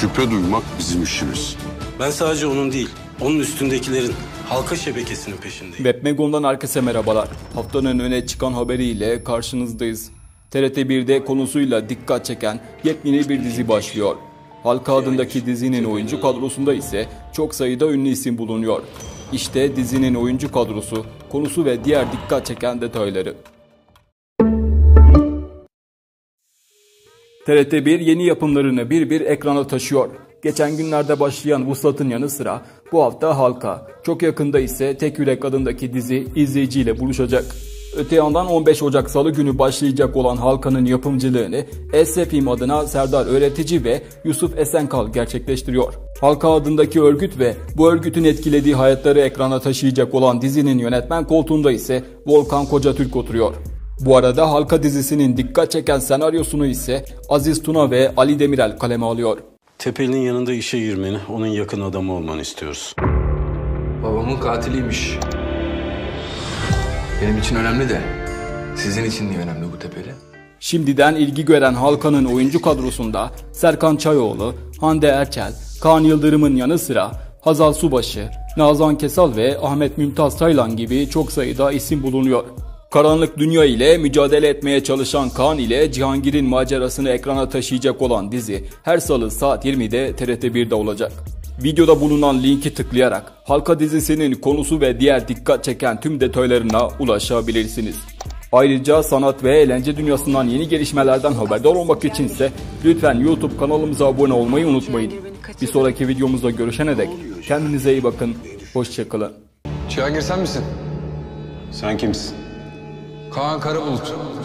Şüphe duymak bizim işimiz. Ben sadece onun değil, onun üstündekilerin halka şebekesinin peşindeyim. Webmegon'dan herkese merhabalar. Haftanın öne çıkan haberiyle karşınızdayız. TRT 1'de konusuyla dikkat çeken yepyeni bir dizi başlıyor. Halka adındaki dizinin oyuncu kadrosunda ise çok sayıda ünlü isim bulunuyor. İşte dizinin oyuncu kadrosu, konusu ve diğer dikkat çeken detayları. TRT 1 yeni yapımlarını bir bir ekrana taşıyor. Geçen günlerde başlayan Vuslat'ın yanı sıra bu hafta Halka, çok yakında ise Tek Yürek adındaki dizi izleyiciyle buluşacak. Öte yandan 15 Ocak Salı günü başlayacak olan Halka'nın yapımcılığını SFİM adına Serdar Öğretici ve Yusuf Esenkal gerçekleştiriyor. Halka adındaki örgüt ve bu örgütün etkilediği hayatları ekrana taşıyacak olan dizinin yönetmen koltuğunda ise Volkan Kocatürk oturuyor. Bu arada Halka dizisinin dikkat çeken senaryosunu ise Aziz Tuna ve Ali Demirel kaleme alıyor. Tepeli'nin yanında işe girmeni, onun yakın adamı olmanı istiyoruz. Babamın katiliymiş. Benim için önemli de sizin için niye önemli bu tepeli? Şimdiden ilgi gören Halka'nın oyuncu kadrosunda Serkan Çayoğlu, Hande Erçel, Kaan Yıldırım'ın yanı sıra Hazal Subaşı, Nazan Kesal ve Ahmet Mümtaz Taylan gibi çok sayıda isim bulunuyor. Karanlık dünya ile mücadele etmeye çalışan Kaan ile Cihangir'in macerasını ekrana taşıyacak olan dizi her salı saat 20'de TRT 1'de olacak. Videoda bulunan linki tıklayarak Halka dizisinin konusu ve diğer dikkat çeken tüm detaylarına ulaşabilirsiniz. Ayrıca sanat ve eğlence dünyasından yeni gelişmelerden haberdar olmak içinse lütfen YouTube kanalımıza abone olmayı unutmayın. Bir sonraki videomuzda görüşene dek kendinize iyi bakın, hoşçakalın. Cihangir sen misin? Sen kimsin? Kaan Karabulut.